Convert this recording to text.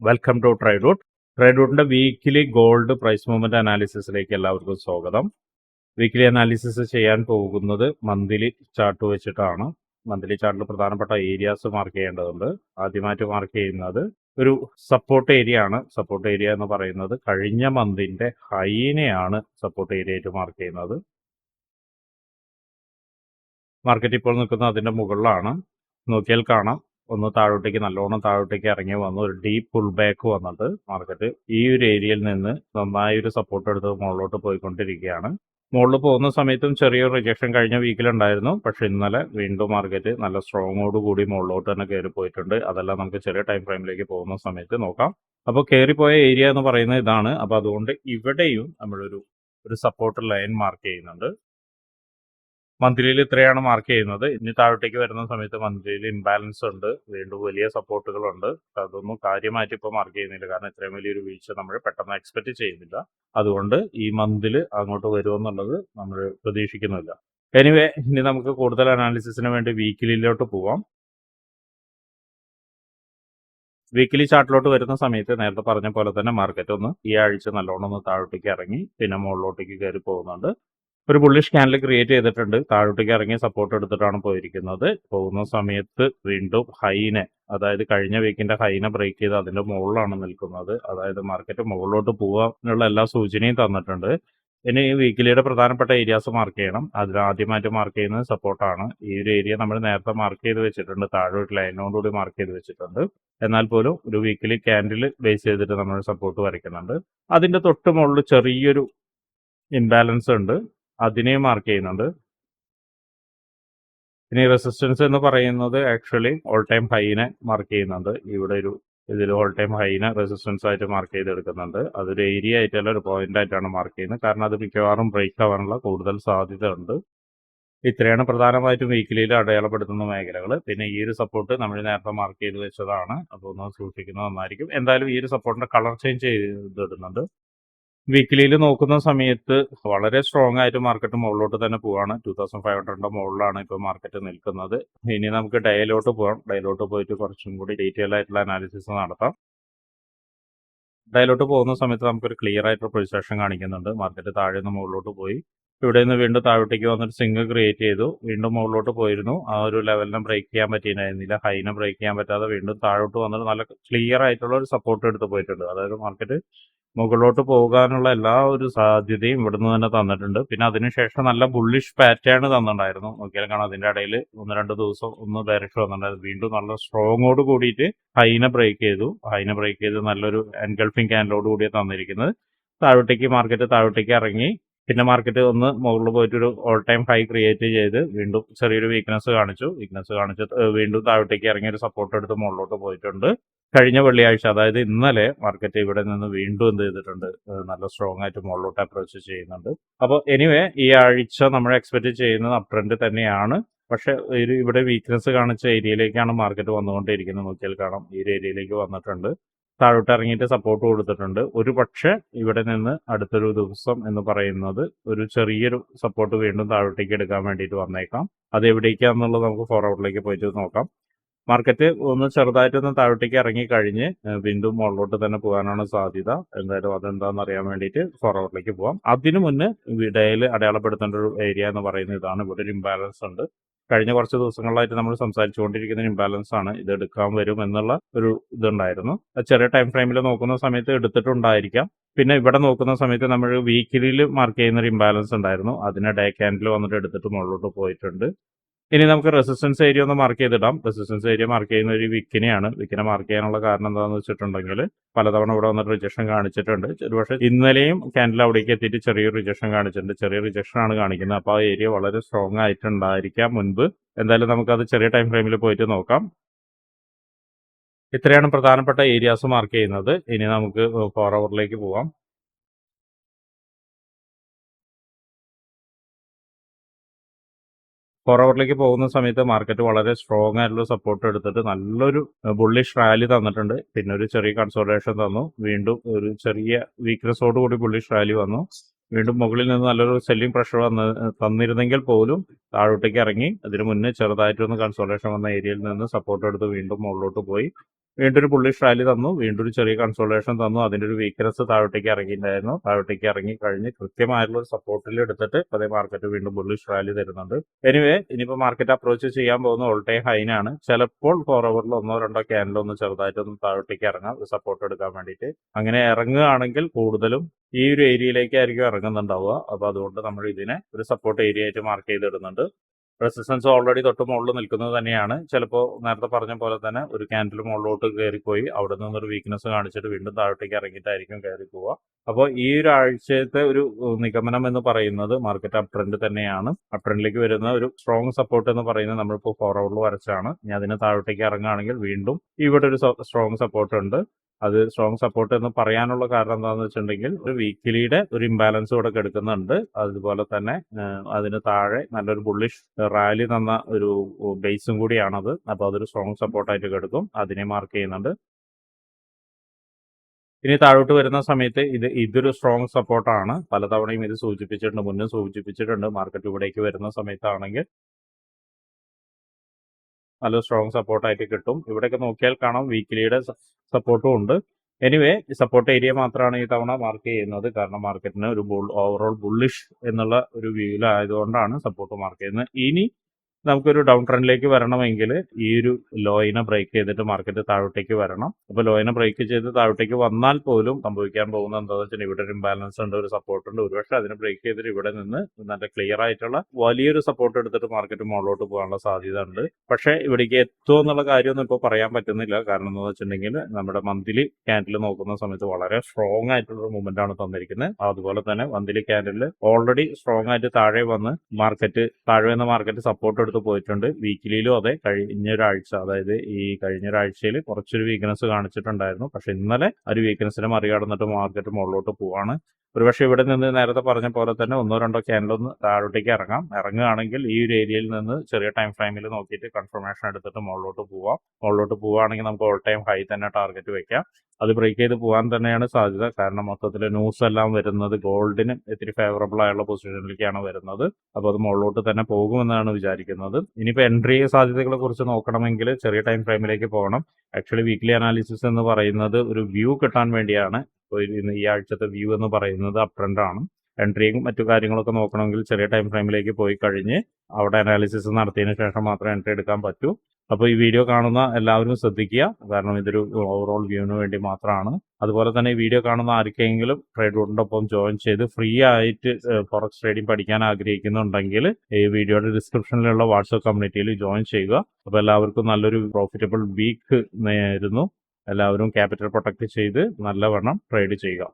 Welcome to Trade Root ട്രൈഡൂട്ടിന്റെ weekly gold price movement അനാലിസിസിലേക്ക് എല്ലാവർക്കും സ്വാഗതം. വീക്കിലി അനാലിസിസ് ചെയ്യാൻ പോകുന്നത് മന്ത്ലി ചാർട്ട് വെച്ചിട്ടാണ്. മന്ത്ലി ചാർട്ടിൽ പ്രധാനപ്പെട്ട ഏരിയാസ് മാർക്ക് ചെയ്യേണ്ടതുണ്ട്. ആദ്യമായിട്ട് മാർക്ക് ചെയ്യുന്നത് ഒരു സപ്പോർട്ട് ഏരിയ ആണ്. സപ്പോർട്ട് ഏരിയ എന്ന് പറയുന്നത് കഴിഞ്ഞ മന്തിന്റെ ഹൈനെയാണ് സപ്പോർട്ട് ഏരിയ ആയിട്ട് മാർക്ക് ചെയ്യുന്നത്. മാർക്കറ്റ് ഇപ്പോൾ നിൽക്കുന്നത് അതിന്റെ മുകളിലാണ്. നോക്കിയാൽ കാണാം. ഒന്ന് താഴോട്ടേക്ക് നല്ലോണം താഴോട്ടേക്ക് ഇറങ്ങി വന്നു. ഒരു ഡീപ്പ് പുൾ ബാക്ക് വന്നിട്ട് മാർക്കറ്റ് ഈ ഒരു ഏരിയയിൽ നിന്ന് നന്നായി ഒരു സപ്പോർട്ട് എടുത്ത് മുകളിലോട്ട് പോയിക്കൊണ്ടിരിക്കുകയാണ്. മുകളിൽ പോകുന്ന സമയത്തും ചെറിയൊരു റിജക്ഷൻ കഴിഞ്ഞ വീക്കിലുണ്ടായിരുന്നു പക്ഷെ ഇന്നലെ വീണ്ടും മാർക്കറ്റ് നല്ല സ്ട്രോങ്ങോട് കൂടി മുകളിലോട്ട് തന്നെ കയറി പോയിട്ടുണ്ട്. അതെല്ലാം നമുക്ക് ചെറിയ ടൈം ഫ്രെയിമിലേക്ക് പോകുന്ന സമയത്ത് നോക്കാം. അപ്പോൾ കയറിപ്പോയ ഏരിയ എന്ന് പറയുന്നത് ഇതാണ്. അപ്പോൾ അതുകൊണ്ട് ഇവിടെയും നമ്മളൊരു ഒരു സപ്പോർട്ട് ലൈൻ മാർക്ക് ചെയ്യുന്നുണ്ട്. മന്ത്ലിയിൽ ഇത്രയാണ് മാർക്ക് ചെയ്യുന്നത്. ഇനി താഴോട്ടേക്ക് വരുന്ന സമയത്ത് മന്ത്ലിയിൽ ഇംബാലൻസ് ഉണ്ട്. വീണ്ടും വലിയ സപ്പോർട്ടുകളുണ്ട് അതൊന്നും കാര്യമായിട്ട് ഇപ്പോൾ മാർക്ക് ചെയ്യുന്നില്ല. കാരണം ഇത്രയും വലിയൊരു വീഴ്ച നമ്മൾ പെട്ടെന്ന് എക്സ്പെക്ട് ചെയ്യുന്നില്ല. അതുകൊണ്ട് ഈ മന്തിൽ അങ്ങോട്ട് വരുമെന്നുള്ളത് നമ്മൾ പ്രതീക്ഷിക്കുന്നില്ല. എനിവേ ഇനി നമുക്ക് കൂടുതൽ അനാലിസിസിന് വേണ്ടി വീക്കിലിയിലോട്ട് പോവാം. വീക്കിലി ചാർട്ടിലോട്ട് വരുന്ന സമയത്ത് നേരത്തെ പറഞ്ഞ പോലെ തന്നെ മാർക്കറ്റ് ഒന്ന് ഈ ആഴ്ച നല്ലോണം ഒന്ന് താഴോട്ടേക്ക് ഇറങ്ങി പിന്നെ മുകളിലോട്ടേക്ക് കയറി പോകുന്നുണ്ട്. ഒരു ബുള്ളിഷ് ക്യാൻഡിൽ ക്രിയേറ്റ് ചെയ്തിട്ടുണ്ട്. താഴോട്ടേക്ക് ഇറങ്ങി സപ്പോർട്ട് എടുത്തിട്ടാണ് പോയിരിക്കുന്നത്. പോകുന്ന സമയത്ത് വീണ്ടും ഹൈനെ അതായത് കഴിഞ്ഞ വീക്കിന്റെ ഹൈനെ ബ്രേക്ക് ചെയ്ത് അതിന്റെ മുകളിലാണ് നിൽക്കുന്നത്. അതായത് മാർക്കറ്റ് മുകളിലോട്ട് പോകാനുള്ള എല്ലാ സൂചനയും തന്നിട്ടുണ്ട്. ഇനി ഈ വീക്കിലിയുടെ പ്രധാനപ്പെട്ട ഏരിയാസ് മാർക്ക് ചെയ്യണം. അതിൽ ആദ്യമായിട്ട് മാർക്ക് ചെയ്യുന്നത് സപ്പോർട്ടാണ് ഈ ഒരു ഏരിയ നമ്മൾ നേരത്തെ മാർക്ക് ചെയ്ത് വെച്ചിട്ടുണ്ട്. താഴോട്ട് ലൈനോടുകൂടി മാർക്ക് ചെയ്ത് വെച്ചിട്ടുണ്ട്. എന്നാൽ പോലും ഒരു വീക്കിലി ക്യാൻഡിൽ ബേസ് ചെയ്തിട്ട് നമ്മൾ സപ്പോർട്ട് വരയ്ക്കുന്നുണ്ട്. അതിന്റെ തൊട്ട് മുകളിൽ ചെറിയൊരു ഇംബാലൻസ് ഉണ്ട്. അതിനെയും മാർക്ക് ചെയ്യുന്നുണ്ട്. ഇനി റെസിസ്റ്റൻസ് എന്ന് പറയുന്നത് ആക്ച്വലി ഓൾ ടൈം ഹൈനെ മാർക്ക് ചെയ്യുന്നുണ്ട്. ഇവിടെ ഒരു ഇതിൽ ഓൾ ടൈം ഹൈനെ റെസിസ്റ്റൻസ് ആയിട്ട് മാർക്ക് ചെയ്തെടുക്കുന്നുണ്ട്. അതൊരു ഏരിയ ആയിട്ടല്ല ഒരു പോയിന്റ് ആയിട്ടാണ് മാർക്ക് ചെയ്യുന്നത്. കാരണം അത് മിക്കവാറും ബ്രേക്ക് ആവാനുള്ള കൂടുതൽ സാധ്യത ഉണ്ട് ഇത്രയാണ് പ്രധാനമായിട്ടും വീക്കിലിയിൽ അടയാളപ്പെടുത്തുന്ന മേഖലകൾ പിന്നെ ഈ ഒരു സപ്പോർട്ട് നമ്മൾ നേരത്തെ മാർക്ക് ചെയ്ത് വെച്ചതാണ്. അപ്പോൾ ഒന്ന് സൂക്ഷിക്കുന്നത് നന്നായിരിക്കും. എന്തായാലും ഈ ഒരു സപ്പോർട്ടിന്റെ കളർ ചേഞ്ച് ചെയ്തിടുന്നുണ്ട്. വീക്കിലിയിൽ നോക്കുന്ന സമയത്ത് വളരെ സ്ട്രോങ് ആയിട്ട് മാർക്കറ്റ് മുകളിലോട്ട് തന്നെ പോവാണ്. ടൂ തൗസൻഡ് ഫൈവ് ഹൺഡ്രഡിന്റെ മുകളിലാണ് ഇപ്പോൾ മാർക്കറ്റ് നിൽക്കുന്നത്. ഇനി നമുക്ക് ഡയലോട്ട് പോകാം ഡയലോട്ട് പോയിട്ട് കുറച്ചും കൂടി ഡീറ്റെയിൽ ആയിട്ടുള്ള അനാലിസിസ് നടത്താം. ഡയലോട്ട് പോകുന്ന സമയത്ത് നമുക്കൊരു ക്ലിയർ ആയിട്ടുള്ള പൊസിഷൻ കാണിക്കുന്നുണ്ട്. മാർക്കറ്റ് താഴെ നിന്ന് മുകളിലോട്ട് പോയി. ഇവിടെ നിന്ന് വീണ്ടും താഴോട്ടേക്ക് വന്നിട്ട് സിംഗ് ക്രിയേറ്റ് ചെയ്തു. വീണ്ടും മുകളിലോട്ട് പോയിരുന്നു. ആ ഒരു ലെവലിനെ ബ്രേക്ക് ചെയ്യാൻ പറ്റിയിട്ടുണ്ടായിരുന്നില്ല ഹൈനെ ബ്രേക്ക് ചെയ്യാൻ പറ്റാതെ വീണ്ടും താഴോട്ട് വന്നിട്ട് നല്ല ക്ലിയർ ആയിട്ടുള്ള ഒരു സപ്പോർട്ട് എടുത്ത് പോയിട്ടുണ്ട്. അതായത് മാർക്കറ്റ് മുകളിലോട്ട് പോകാനുള്ള എല്ലാ ഒരു സാധ്യതയും ഇവിടുന്ന് തന്നെ തന്നിട്ടുണ്ട്. പിന്നെ അതിനുശേഷം നല്ല ബുള്ളിഷ് പാറ്റേൺ തന്നിട്ടുണ്ടായിരുന്നു. നോക്കിയാൽ കാണാം അതിന്റെ ഇടയിൽ ഒന്ന് രണ്ട് ദിവസം ഒന്ന് ഡയറക്ഷൻ വന്നിട്ടുണ്ടായിരുന്നു. വീണ്ടും നല്ല സ്ട്രോങ്ങോട് കൂടിയിട്ട് ഹൈനെ ബ്രേക്ക് ചെയ്തു. ഹൈനെ ബ്രേക്ക് ചെയ്ത് നല്ലൊരു എൻഗൾഫിംഗ് ക്യാൻഡലോട് കൂടിയാണ് തന്നിരിക്കുന്നത്. താഴോട്ടേക്ക് മാർക്കറ്റ് താഴോട്ടേക്ക് ഇറങ്ങി. പിന്നെ മാർക്കറ്റ് ഒന്ന് മുകളിൽ പോയിട്ട് ഒരു ഓൾ ടൈം ഹൈ ക്രിയേറ്റ് ചെയ്ത് വീണ്ടും ചെറിയൊരു വീക്ക്നെസ് കാണിച്ചു. വീക്ക്നെസ് കാണിച്ച് വീണ്ടും താഴോട്ടേക്ക് ഇറങ്ങി ഒരു സപ്പോർട്ട് എടുത്ത് മുകളിലോട്ട് പോയിട്ടുണ്ട്. കഴിഞ്ഞ വെള്ളിയാഴ്ച അതായത് ഇന്നലെ മാർക്കറ്റ് ഇവിടെ നിന്ന് വീണ്ടും എന്ത് ചെയ്തിട്ടുണ്ട്? നല്ല സ്ട്രോങ് ആയിട്ട് മുകളിലോട്ട് അപ്രോച്ച് ചെയ്യുന്നുണ്ട്. അപ്പോൾ എനിവേ ഈ ആഴ്ച നമ്മൾ എക്സ്പെക്ട് ചെയ്യുന്നത് അപ് ട്രെൻഡ് തന്നെയാണ്. പക്ഷെ ഒരു ഇവിടെ വീക്ക്നെസ് കാണിച്ച ഏരിയയിലേക്കാണ് മാർക്കറ്റ് വന്നുകൊണ്ടിരിക്കുന്നത്. നോക്കിയാൽ കാണാം ഈ ഒരു ഏരിയയിലേക്ക് വന്നിട്ടുണ്ട്. താഴോട്ട് ഇറങ്ങിയിട്ട് സപ്പോർട്ട് കൊടുത്തിട്ടുണ്ട്. ഒരു പക്ഷേ ഇവിടെ നിന്ന് അടുത്തൊരു ദിവസം എന്ന് പറയുന്നത് ഒരു ചെറിയൊരു സപ്പോർട്ട് വീണ്ടും താഴോട്ടേക്ക് എടുക്കാൻ വേണ്ടിയിട്ട് വന്നേക്കാം. അത് എവിടേക്കാന്നുള്ളത് നമുക്ക് ഫോർവേഡിലേക്ക് പോയിട്ട് നോക്കാം. മാർക്കറ്റ് ഒന്ന് ചെറുതായിട്ടൊന്ന് താഴോട്ടേക്ക് ഇറങ്ങി കഴിഞ്ഞ് വീണ്ടും മുകളിലോട്ട് തന്നെ പോകാനാണ് സാധ്യത. എന്തായാലും അതെന്താണെന്ന് അറിയാൻ വേണ്ടിയിട്ട് ഫോർവേഡിലേക്ക് പോവാം. അതിനു മുന്നേ ഇടയിൽ അടയാളപ്പെടുത്തേണ്ട ഒരു ഏരിയ എന്ന് പറയുന്നത് ഇതാണ്. ഇവിടെ ഒരു ഇംബാലൻസ് ഉണ്ട്. കഴിഞ്ഞ കുറച്ച് ദിവസങ്ങളായിട്ട് നമ്മൾ സംസാരിച്ചുകൊണ്ടിരിക്കുന്ന ഇംബാലൻസ് ആണ്. ഇത് എടുക്കാൻ വരും എന്നുള്ള ഒരു ഇതുണ്ടായിരുന്നു. ചെറിയ ടൈം ഫ്രെയിമിൽ നോക്കുന്ന സമയത്ത് എടുത്തിട്ടുണ്ടായിരിക്കാം. പിന്നെ ഇവിടെ നോക്കുന്ന സമയത്ത് നമ്മൾ വീക്കിലിയിൽ മാർക്ക് ചെയ്യുന്ന ഒരു ഇംബാലൻസ് ഉണ്ടായിരുന്നു. അതിനെ ഡേ ക്യാൻഡിൽ വന്നിട്ട് എടുത്തിട്ട് മുകളിലോട്ട് പോയിട്ടുണ്ട്. ഇനി നമുക്ക് റെസിസ്റ്റൻസ് ഏരിയ ഒന്ന് മാർക്ക് ചെയ്തിടാം. റെസിസ്റ്റൻസ് ഏരിയ മാർക്ക് ചെയ്യുന്ന ഒരു വിക്കിനെയാണ്. വിക്കിനെ മാർക്ക് ചെയ്യാനുള്ള കാരണം എന്താണെന്ന് വെച്ചിട്ടുണ്ടെങ്കിൽ പലതവണ ഇവിടെ വന്നിട്ട് റിജക്ഷൻ കാണിച്ചിട്ടുണ്ട്. ഒരുപക്ഷെ ഇന്നലെയും ക്യാൻഡിൽ അവിടേക്ക് എത്തിയിട്ട് ചെറിയൊരു റിജക്ഷൻ കാണിച്ചിട്ടുണ്ട്. ചെറിയ റിജക്ഷൻ ആണ് കാണിക്കുന്നത്. അപ്പോൾ ആ ഏരിയ വളരെ സ്ട്രോങ് ആയിട്ടുണ്ടായിരിക്കാം മുൻപ്. എന്തായാലും നമുക്കത് ചെറിയ ടൈം ഫ്രെയിമിൽ പോയിട്ട് നോക്കാം. ഇത്രയാണ് പ്രധാനപ്പെട്ട ഏരിയാസ് മാർക്ക് ചെയ്യുന്നത്. ഇനി നമുക്ക് ഫോർ അവറിലേക്ക് പോവാം. ഫോർ അവറിലേക്ക് പോകുന്ന സമയത്ത് മാർക്കറ്റ് വളരെ സ്ട്രോങ് ആയിട്ടുള്ള സപ്പോർട്ട് എടുത്തിട്ട് നല്ലൊരു ബുള്ളിഷ് റാലി തന്നിട്ടുണ്ട്. പിന്നെ ഒരു ചെറിയ കൺസോൾട്ടേഷൻ തന്നു. വീണ്ടും ഒരു ചെറിയ വീക്ക്നെസ്സോട് കൂടി ബുള്ളിഷ് റാലി വന്നു. വീണ്ടും മുകളിൽ നിന്ന് നല്ലൊരു സെല്ലിംഗ് പ്രഷർ വന്ന് തന്നിരുന്നെങ്കിൽ പോലും താഴോട്ടേക്ക് ഇറങ്ങി അതിന് മുന്നേ ചെറുതായിട്ടൊന്ന് കൺസോളേഷൻ വന്ന ഏരിയയിൽ നിന്ന് സപ്പോർട്ട് എടുത്ത് വീണ്ടും മുകളിലോട്ട് പോയി. വീണ്ടും ഒരു പുള്ളിഷ് റാലി തന്നു വീണ്ടും ഒരു ചെറിയ കൺസോളേഷൻ തന്നു അതിന്റെ ഒരു വീക്ക്നെസ് താഴോട്ടേക്ക് ഇറങ്ങിയിട്ടുണ്ടായിരുന്നു. താഴോട്ടേക്ക് ഇറങ്ങി കഴിഞ്ഞ് കൃത്യമായിട്ടുള്ള ഒരു സപ്പോർട്ടിൽ എടുത്തിട്ട് അതേ മാർക്കറ്റ് വീണ്ടും ബുള്ളിഷ് റാലി തരുന്നുണ്ട്. എനിവേ ഇനിയിപ്പോൾ മാർക്കറ്റ് അപ്രോച്ച് ചെയ്യാൻ പോകുന്ന ഓൾ ടൈം ഹൈനാണ് ചിലപ്പോൾ ഫോർ ഓവറിൽ ഒന്നോ രണ്ടോ ക്യാനലോ ഒന്ന് ചെറുതായിട്ടൊന്ന് താഴോട്ടേക്ക് ഇറങ്ങാം സപ്പോർട്ട് എടുക്കാൻ വേണ്ടിയിട്ട്. അങ്ങനെ ഇറങ്ങുകയാണെങ്കിൽ കൂടുതലും ഈ ഒരു ഏരിയയിലേക്കായിരിക്കും ഇറങ്ങുന്നുണ്ടാവുക. അപ്പോൾ അതുകൊണ്ട് നമ്മൾ ഇതിനെ ഒരു സപ്പോർട്ട് ഏരിയ ആയിട്ട് മാർക്ക് ചെയ്തിടുന്നുണ്ട്. റെസിസ്റ്റൻസ് ഓൾറെഡി തൊട്ട് മുകളിൽ നിൽക്കുന്നത് തന്നെയാണ്. ചിലപ്പോൾ നേരത്തെ പറഞ്ഞ പോലെ തന്നെ ഒരു ക്യാൻഡിൽ മുകളിലോട്ട് കയറിപ്പോയി അവിടെ നിന്നൊരു വീക്ക്നെസ് കാണിച്ചിട്ട് വീണ്ടും താഴോട്ടേക്ക് ഇറങ്ങിയിട്ടായിരിക്കും കയറി പോവുക. അപ്പോൾ ഈ ഒരു ആഴ്ചത്തെ ഒരു നിഗമനം എന്ന് പറയുന്നത് മാർക്കറ്റ് അപ് ട്രെൻഡ് തന്നെയാണ്. അപ് ട്രെൻഡിലേക്ക് വരുന്ന ഒരു സ്ട്രോങ് സപ്പോർട്ട് എന്ന് പറയുന്നത് നമ്മളിപ്പോൾ ഫോർവേഡിൽ വരച്ചാണ്. ഇനി അതിന് താഴോട്ടേക്ക് ഇറങ്ങുകയാണെങ്കിൽ വീണ്ടും ഇവിടെ ഒരു സ്ട്രോങ് സപ്പോർട്ട് ഉണ്ട്. അത് സ്ട്രോങ് സപ്പോർട്ട് എന്ന് പറയാനുള്ള കാരണം എന്താണെന്ന് വെച്ചിട്ടുണ്ടെങ്കിൽ ഒരു വീക്കിലിയുടെ ഒരു ഇംബാലൻസ് ഇവിടെ കെടുക്കുന്നുണ്ട്. അതുപോലെ തന്നെ അതിന് താഴെ നല്ലൊരു ബുള്ളിഷ് റാലി തന്ന ഒരു ബേസും കൂടിയാണത്. അപ്പോൾ അതൊരു സ്ട്രോങ് സപ്പോർട്ടായിട്ട് കെടുക്കും. അതിനെ മാർക്ക് ചെയ്യുന്നുണ്ട്. ഇനി താഴോട്ട് വരുന്ന സമയത്ത് ഇത് ഇതൊരു സ്ട്രോങ് സപ്പോർട്ടാണ് പലതവണയും ഇത് സൂചിപ്പിച്ചിട്ടുണ്ട് മുന്നേ സൂചിപ്പിച്ചിട്ടുണ്ട്. മാർക്കറ്റ് ഇവിടേക്ക് വരുന്ന സമയത്താണെങ്കിൽ നല്ല സ്ട്രോങ് സപ്പോർട്ടായിട്ട് കിട്ടും. ഇവിടെയൊക്കെ നോക്കിയാൽ കാണാം വീക്കിലിയുടെ സപ്പോർട്ടും ഉണ്ട്. എനിവേ സപ്പോർട്ട് ഏരിയ മാത്രമാണ് ഈ തവണ മാർക്ക് ചെയ്യുന്നത്. കാരണം മാർക്കറ്റിന് ഒരു ബുൾ ഓവറോൾ ബുള്ളിഷ് എന്നുള്ള ഒരു വ്യൂവിലായതുകൊണ്ടാണ് സപ്പോർട്ട് മാർക്ക് ചെയ്യുന്നത്. ഇനി നമുക്കൊരു ഡൗൺ ട്രെൻഡിലേക്ക് വരണമെങ്കിൽ ഈ ഒരു ലോയിനെ ബ്രേക്ക് ചെയ്തിട്ട് മാർക്കറ്റ് താഴോട്ടേക്ക് വരണം. അപ്പോൾ ലോയിനെ ബ്രേക്ക് ചെയ്ത് താഴോട്ടേക്ക് വന്നാൽ പോലും സംഭവിക്കാൻ പോകുന്ന എന്താണെന്ന് വെച്ചാൽ ഇവിടെ ഒരു ഇംബാലൻസ് ഉണ്ട് ഒരു സപ്പോർട്ട് ഉണ്ട്. ഒരുപക്ഷെ അതിനെ ബ്രേക്ക് ചെയ്തിട്ട് ഇവിടെ നിന്ന് നല്ല ക്ലിയർ ആയിട്ടുള്ള വലിയൊരു സപ്പോർട്ട് എടുത്തിട്ട് മാർക്കറ്റ് മുകളിലോട്ട് പോകാനുള്ള സാധ്യത ഉണ്ട്. പക്ഷേ ഇവിടേക്ക് എത്തുമോ എന്നുള്ള കാര്യമൊന്നും ഇപ്പോൾ പറയാൻ പറ്റുന്നില്ല. കാരണം എന്താ വെച്ചിട്ടുണ്ടെങ്കിൽ നമ്മുടെ മന്ത്ലി ക്യാൻഡിൽ നോക്കുന്ന സമയത്ത് വളരെ സ്ട്രോങ് ആയിട്ടുള്ള ഒരു മൂവ്മെന്റ് ആണ് തന്നിരിക്കുന്നത്. അതുപോലെ തന്നെ മന്ത്ലി ക്യാൻഡിൽ ഓൾറെഡി സ്ട്രോങ് ആയിട്ട് താഴെ വന്ന് മാർക്കറ്റ് താഴെ വന്ന മാർക്കറ്റ് സപ്പോർട്ട് എടുത്ത് പോയിട്ടുണ്ട്. വീക്കിലിയിലും അതെ കഴിഞ്ഞ ഒരാഴ്ച അതായത് ഈ കഴിഞ്ഞ ഒരാഴ്ചയിൽ കുറച്ചൊരു വീക്ക്നെസ് കാണിച്ചിട്ടുണ്ടായിരുന്നു. പക്ഷെ ഇന്നലെ ഒരു വീക്ക്നെസ്സിനെ മറികടന്നിട്ട് മാർക്കറ്റ് മുകളിലോട്ട് പോവാണ്. ഒരുപക്ഷെ ഇവിടെ നിന്ന് നേരത്തെ പറഞ്ഞ പോലെ തന്നെ ഒന്നോ രണ്ടോ ക്യാനലൊന്ന് താഴോട്ടേക്ക് ഇറങ്ങാം. ഇറങ്ങുകയാണെങ്കിൽ ഈ ഒരു ഏരിയയിൽ നിന്ന് ചെറിയ ടൈം ഫ്രെയിമിൽ നോക്കിയിട്ട് കൺഫർമേഷൻ എടുത്തിട്ട് മുകളിലോട്ട് പോവാം. മുകളിലോട്ട് പോവുകയാണെങ്കിൽ നമുക്ക് ഓൾ ടൈം ഹൈ തന്നെ ടാർഗറ്റ് വെക്കാം. അത് ബ്രേക്ക് ചെയ്ത് പോകാൻ തന്നെയാണ് സാധ്യത. കാരണം മൊത്തത്തിൽ ന്യൂസ് എല്ലാം വരുന്നത് ഗോൾഡിന് ഇത്തിരി ഫേവറബിൾ ആയുള്ള പൊസിഷനിലേക്കാണ് വരുന്നത്. അപ്പോൾ അത് മുകളിലോട്ട് തന്നെ പോകുമെന്നാണ് വിചാരിക്കുന്നത്. ഇനിയിപ്പോൾ എൻട്രി സാധ്യതകളെ കുറിച്ച് നോക്കണമെങ്കിൽ ചെറിയ ടൈം ഫ്രെയിമിലേക്ക് പോകണം. ആക്ച്വലി വീക്ക്ലി അനാലിസിസ് എന്ന് പറയുന്നത് ഒരു വ്യൂ കിട്ടാൻ വേണ്ടിയാണ്. ഈ ആഴ്ചത്തെ വ്യൂ എന്ന് പറയുന്നത് അപ് ട്രെൻഡ് ആണ്. എൻട്രിയും മറ്റു കാര്യങ്ങളൊക്കെ നോക്കണമെങ്കിൽ ചെറിയ ടൈം ഫ്രെയിമിലേക്ക് പോയി കഴിഞ്ഞ് അവിടെ അനാലിസിസ് നടത്തിയതിന് ശേഷം മാത്രമേ എൻട്രി എടുക്കാൻ പറ്റൂ. അപ്പോൾ ഈ വീഡിയോ കാണുന്ന എല്ലാവരും ശ്രദ്ധിക്കുക. കാരണം ഇതൊരു ഓവറോൾ വ്യൂവിന് വേണ്ടി മാത്രമാണ്. അതുപോലെ തന്നെ ഈ വീഡിയോ കാണുന്ന ആർക്കെങ്കിലും ട്രേഡ് റൂട്ടിനൊപ്പം ജോയിൻ ചെയ്ത് ഫ്രീ ആയിട്ട് ഫോറക്സ് ട്രേഡിംഗ് പഠിക്കാൻ ആഗ്രഹിക്കുന്നുണ്ടെങ്കിൽ ഈ വീഡിയോയുടെ ഡിസ്ക്രിപ്ഷനിലുള്ള വാട്സപ്പ് കമ്മ്യൂണിറ്റിയിൽ ജോയിൻ ചെയ്യുക. അപ്പോൾ എല്ലാവർക്കും നല്ലൊരു പ്രോഫിറ്റബിൾ വീക്ക് നേരുന്നു. എല്ലാവരും ക്യാപിറ്റൽ പ്രൊട്ടക്ട് ചെയ്ത് നല്ലവണ്ണം ട്രേഡ് ചെയ്യുക.